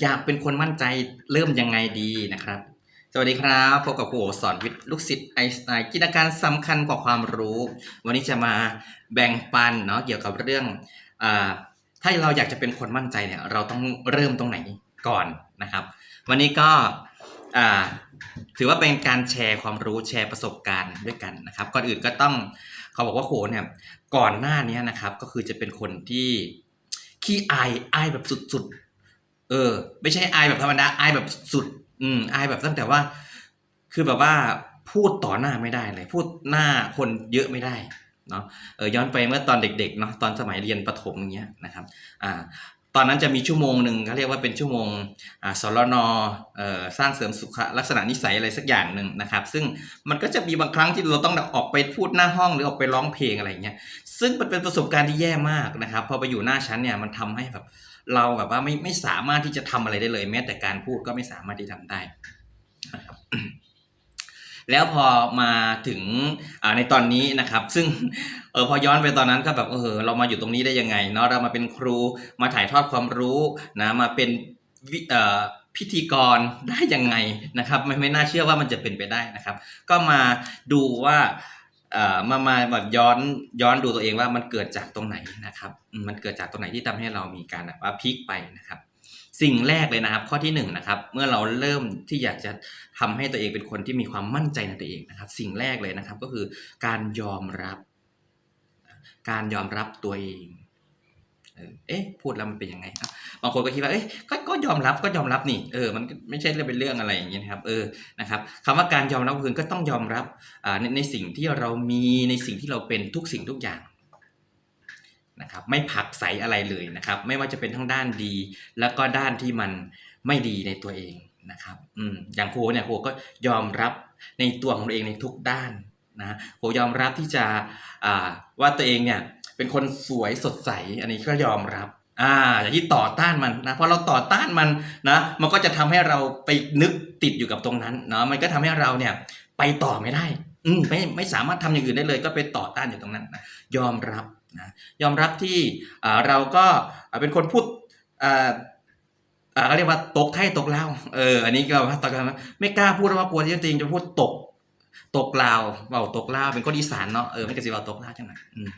อยากเป็นคนมั่นใจเริ่มยังไงดีนะครับ สวัสดีครับพบกับครูโอสอนวิทย์ลูกศิษย์ไอสไตน์กิจการสำคัญกว่าความรู้ วันนี้จะมาแบ่งปันเนาะเกี่ยวกับเรื่องอถ้าเราอยากจะเป็นคนมั่นใจเนี่ยเราต้องเริ่มตรงไหนก่อนนะครับ วันนี้ก็ถือว่าเป็นการแชร์ความรู้แชร์ประสบการณ์ด้วยกันนะครับ ก่อนอื่นก็ต้องเขาบอกว่าโขเนี่ยก่อนหน้านี้นะครับก็คือจะเป็นคนที่ขี้อายอายแบบสุดๆ เออ ไม่ใช่อายแบบธรรมดาอายแบบสุด อืมอายแบบตั้งแต่ว่า คือแบบว่าพูดต่อหน้าไม่ได้เลย พูดหน้าคนเยอะไม่ได้เนาะเออย้อนไปเมื่อตอนเด็กๆเนาะตอนสมัยเรียนประถมอย่างเงี้ยนะครับอ่าตอนนั้นจะมีชั่วโมงหนึ่งเขาเรียกว่าเป็นชั่วโมงอ่าสรนเอ่อสร้างเสริมสุขลักษณะนิสัยอะไรสักอย่างหนึ่งนะครับ ซึ่งมันก็จะมีบางครั้งที่เราต้องออกไปพูดหน้าห้องหรือออกไปร้องเพลงอะไรเงี้ยซึ่งมันเป็นประสบการณ์ที่แย่มากนะครับพอไปอยู่หน้าชั้นเนี่ยมันทำให้แบบ เราแบบว่าไม่ไม่สามารถที่จะทำอะไรได้เลย แม้แต่การพูดก็ไม่สามารถที่ทำได้นะครับแล้วพอมาถึงในตอนนี้นะครับ ซึ่งเออพอย้อนไปตอนนั้นก็แบบเออเรามาอยู่ตรงนี้ได้ยังไงเนาะเรามาเป็นครูมาถ่ายทอดความรู้นะมาเป็นพิธีกรได้ยังไงนะครับไม่ไม่น่าเชื่อว่ามันจะเป็นไปได้นะครับ ก็มาดูว่า มามาแบบย้อนย้อนดูตัวเองว่ามันเกิดจากตรงไหนนะครับมมันเกิดจากตรงไหนที่ทำให้เรามีการแบบว่าพลิกไปนะครับ สิ่งแรกเลยนะครับ ข้อที่หนึ่งนะครับ เมื่อเราเริ่มที่อยากจะทำให้ตัวเองเป็นคนที่มีความมั่นใจในตัวเองนะครับ สิ่งแรกเลยนะครับก็คือการยอมรับ การยอมรับตัวเอง เออเอ๊ะพูดแล้วมันเป็นยังไงครับบางคนก็คิดว่าเอ๊ะก็ก็ยอมรับก็ยอมรับนี่เออมันไม่ใช่เรื่องเป็นเรื่องอะไรอย่างเงี้ยนะครับเออนะครับคำว่าการยอมรับคือก็ต้องยอมรับอ่าในในสิ่งที่เรามีในสิ่งที่เราเป็นทุกสิ่งทุกอย่างนะครับไม่ผลักใสอะไรเลยนะครับ ไม่ว่าจะเป็นทั้งด้านดี แล้วก็ด้านที่มันไม่ดีในตัวเองนะครับอืมอย่างครูเนี่ยครูก็ยอมรับในตัวของตัวเองในทุกด้านนะครูยอมรับที่จะอ่าว่าตัวเองเนี่ย เป็นคนสวยสดใส อันนี้ก็ยอมรับ อ่าอย่าที่ต่อต้านมันนะพอเราต่อต้านมันนะ มันก็จะทำให้เราไปนึกติดอยู่กับตรงนั้นเนาะมันก็ทำให้เราเนี่ยไปต่อไม่ได้ อืมไม่ไม่สามารถทำอย่างอื่นได้เลย ก็ไปต่อต้านอยู่ตรงนั้นนะยอมรับนะยอมรับที่อ่าเราก็อ่าเป็นคนพูดอ่าอ่าเรียกว่าตกไข่ตกเล้าเอออันนี้ก็ว่าตอนกันไม่กล้าพูดว่ากลัวที่จริงจะพูดตก ตกลาวเบาตกลาวเป็นคนอีสานเนาะเออไม่กระสิบว่าตกลาวจังไหนอืม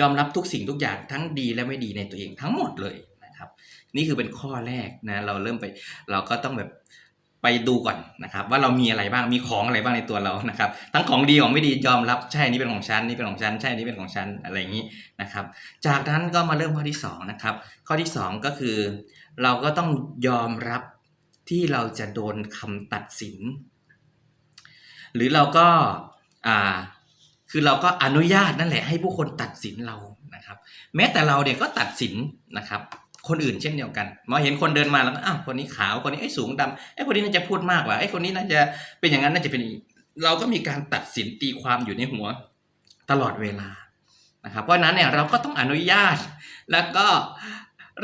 ยอมรับทุกสิ่งทุกอย่างทั้งดีและไม่ดีในตัวเองทั้งหมดเลยนะครับ นี่คือเป็นข้อแรกนะเราเริ่มไปเราก็ต้องแบบไปดูก่อนนะครับ ว่าเรามีอะไรบ้างมีของอะไรบ้างในตัวเรานะครับ ทั้งของดีของไม่ดียอมรับใช่นี่เป็นของฉันนี่เป็นของฉันใช่นนี่เป็นของฉันอะไรอย่างนี้นะครับ จากนั้นก็มาเริ่มข้อที่สองนะครับข้อที่สองก็คือ เราก็ต้องยอมรับที่เราจะโดนคำตัดสิน หรือเราก็อ่า คือเราก็อนุญาตนั่นแหละให้ผู้คนตัดสินเรานะครับ แม้แต่เราเนี่ยก็ตัดสินนะครับ คนอื่นเช่นเดียวกันมอเห็นคนเดินมาแล้วก็อ้าวคนนี้ขาวคนนี้ไอ้สูงดำไอ้คนนี้น่าจะพูดมากกว่าไอ้คนนี้น่าจะเป็นอย่างนั้นน่าจะเป็นนี้เราก็มีการตัดสินตีความอยู่ในหัวตลอดเวลานะครับ เพราะนั้นเนี่ยเราก็ต้องอนุญาตแล้วก็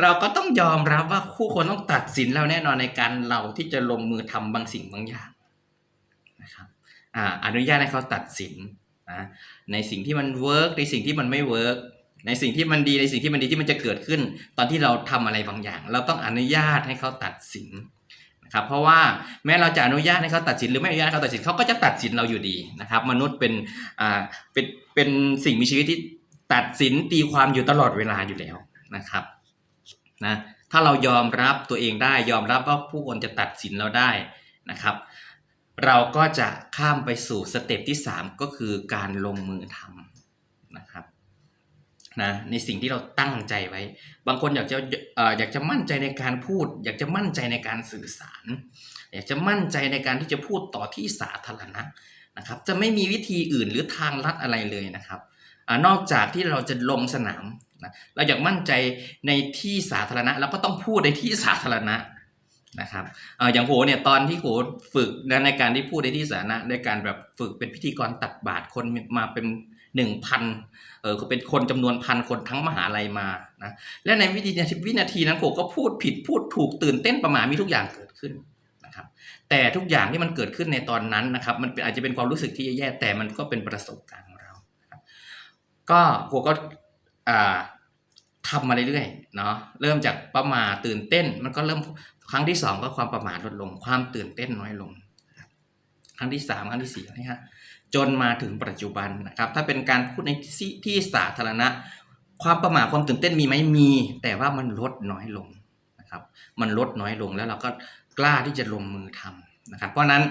เราก็ต้องยอมรับว่าคู่คนต้องตัดสินเราแน่นอนในการเราที่จะลงมือทำบางสิ่งบางอย่างนะครับอ่าอนุญาตให้เขาตัดสิน นะในสิ่งที่มันเวิร์กในสิ่งที่มันไม่เวิร์กในสิ่งที่มันดีในสิ่งที่มันดีที่มันจะเกิดขึ้น ตอนที่เราทำอะไรบางอย่าง เราต้องอนุญาตให้เขาตัดสินนะครับเพราะว่าแม้เราจะอนุญาตให้เขาตัดสิน หรือไม่อนุญาตให้เขาตัดสินเขาก็จะตัดสินเราอยู่ดีนะครับ มนุษย์เป็นอ่าเป็นเป็นสิ่งมีชีวิตที่ตัดสินตีความอยู่ตลอดเวลาอยู่แล้วนะครับนะถ้าเรายอมรับตัวเองได้ยอมรับว่าผู้คนจะตัดสินเราได้นะครับ เราก็จะข้ามไปสู่สเต็ปที่ 3 ก็คือการลงมือทำนะครับนะในสิ่งที่เราตั้งใจไว้ บางคนอยากจะเอ่ออยากจะมั่นใจในการพูด อยากจะมั่นใจในการสื่อสาร อยากจะมั่นใจในการที่จะพูดต่อที่สาธารณะนะครับ จะไม่มีวิธีอื่นหรือทางลัดอะไรเลยนะครับอนอกจากที่เราจะลงสนามนะเราอยากมั่นใจในที่สาธารณะเราก็ต้องพูดในที่สาธารณะ นะครับเอออย่างโหเนี่ยตอนที่โหฝึกในการที่พูดในที่สาธารณะในการแบบฝึกเป็นพิธีกรตักบาตรคนมาเป็นหนึ่งพันเออเป็นคนจำนวนพันคนทั้งมหาลัยมานะและในวินาทีวินาทีนั้นโหก็พูดผิดพูดถูกตื่นเต้นประมามีทุกอย่างเกิดขึ้นนะครับ แต่ทุกอย่างที่มันเกิดขึ้นในตอนนั้นนะครับ มันอาจจะเป็นความรู้สึกที่แย่แต่มันก็เป็นประสบการณ์ของเราก็โหก็อ่าทำมาเรื่อยๆเนาะเริ่มจากประมาตื่นเต้นมันก็เริ่ม ครั้งที่สองก็ความประมาทลดลง ความตื่นเต้นน้อยลง ครั้งที่สามครั้งที่สี่นะฮะจนมาถึงปัจจุบันนะครับ ถ้าเป็นการพูดในที่สาธารณะ ความประมาทความตื่นเต้นมีไหมมี แต่ว่ามันลดน้อยลงนะครับ มันลดน้อยลงแล้วเราก็กล้าที่จะลงมือทำ นะครับเพราะนั้น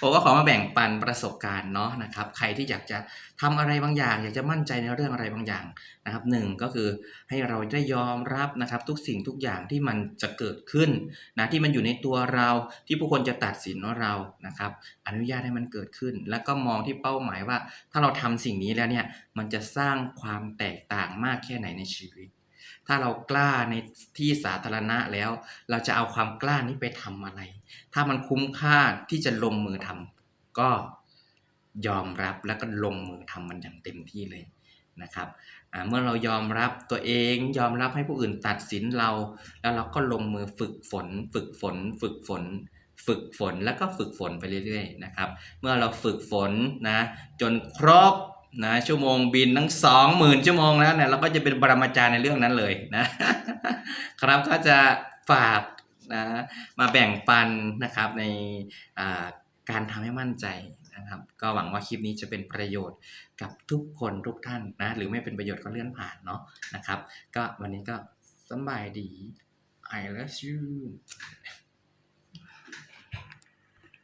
ผมก็ขอมาแบ่งปันประสบการณ์เนาะนะครับใครที่อยากจะทำอะไรบางอย่าง อยากจะมั่นใจในเรื่องอะไรบางอย่างนะครับหนึ่งก็คือให้เราได้ยอมรับนะครับทุกสิ่งทุกอย่างที่มันจะเกิดขึ้นนะที่มันอยู่ในตัวเราที่ผู้คนจะตัดสินว่าเรานะครับอนุญาตให้มันเกิดขึ้น แล้วก็มองที่เป้าหมายว่า ถ้าเราทำสิ่งนี้แล้วเนี่ยมันจะสร้างความแตกต่างมากแค่ไหนในชีวิต ถ้าเรากล้าในที่สาธารณะแล้ว เราจะเอาความกล้านี้ไปทำอะไร ถ้ามันคุ้มค่าที่จะลงมือทำก็ยอมรับแล้วก็ลงมือทำมันอย่างเต็มที่เลยนะครับเมื่อเรายอมรับตัวเองยอมรับให้ผู้อื่นตัดสินเรา แล้วเราก็ลงมือฝึกฝน ฝึกฝน ฝึกฝน ฝึกฝนแล้วก็ฝึกฝนไปเรื่อยๆนะครับ เมื่อเราฝึกฝนนะจนครบ นะชั่วโมงบินทั้งสองหมื่นชั่วโมงแล้วเนี่ยเราก็จะเป็นปรมาจารย์ในเรื่องนั้นเลยนะครับก็จะฝากนะมาแบ่งปันนะครับในการทำให้มั่นใจนะครับ ก็หวังว่าคลิปนี้จะเป็นประโยชน์กับทุกคนทุกท่านนะหรือไม่เป็นประโยชน์ก็เลื่อนผ่านเนาะนะครับ ก็วันนี้ก็สบายดี I love you